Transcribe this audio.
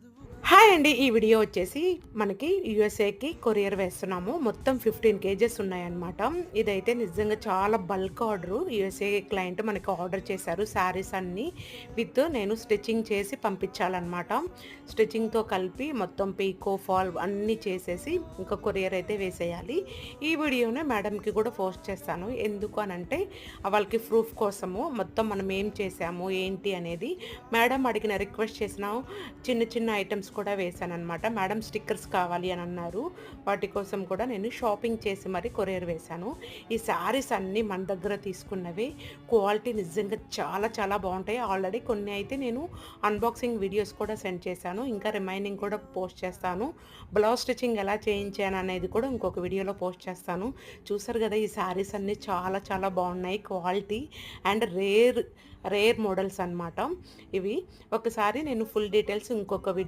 de vous. Hi అండి. ఈ video వచ్చేసి మనకి యూఎస్ఏకి కొరియర్ వేస్తున్నాము. మొత్తం ఫిఫ్టీన్ కేజెస్ ఉన్నాయన్నమాట. ఇదైతే నిజంగా చాలా బల్క్ ఆర్డర్ యూఎస్ఏ క్లయింట్ మనకి ఆర్డర్ చేశారు. శారీస్ అన్నీ విత్ నేను స్టిచ్చింగ్ చేసి పంపించాలన్నమాట. స్టిచ్చింగ్తో కలిపి మొత్తం పీకో ఫాల్ అన్నీ చేసేసి ఇంకా కొరియర్ అయితే వేసేయాలి. ఈ వీడియోనే మేడంకి కూడా పోస్ట్ చేస్తాను. ఎందుకు అని అంటే వాళ్ళకి ప్రూఫ్ కోసము మొత్తం మనం ఏం చేసాము ఏంటి అనేది మేడం అడిగిన రిక్వెస్ట్ చేసిన చిన్న చిన్న ఐటమ్స్ కూడా వేశాను అనమాట మేడం స్టిక్కర్స్ కావాలి అని అన్నారు. వాటి కోసం కూడా నేను షాపింగ్ చేసి మరి కొరియర్ వేశాను. ఈ శారీస్ అన్నీ మన దగ్గర తీసుకున్నవి. క్వాలిటీ నిజంగా చాలా చాలా బాగుంటాయి. ఆల్రెడీ కొన్ని అయితే నేను అన్బాక్సింగ్ వీడియోస్ కూడా సెండ్ చేశాను. ఇంకా రిమైనింగ్ కూడా పోస్ట్ చేస్తాను. బ్లౌజ్ స్టిచ్చింగ్ ఎలా చేయించాను అనేది కూడా ఇంకొక వీడియోలో పోస్ట్ చేస్తాను. చూసారు కదా ఈ శారీస్ అన్నీ చాలా చాలా బాగున్నాయి. Quality and rare rare models అనమాట ఇవి. ఒకసారి నేను ఫుల్ డీటెయిల్స్ ఇంకొక వీడియో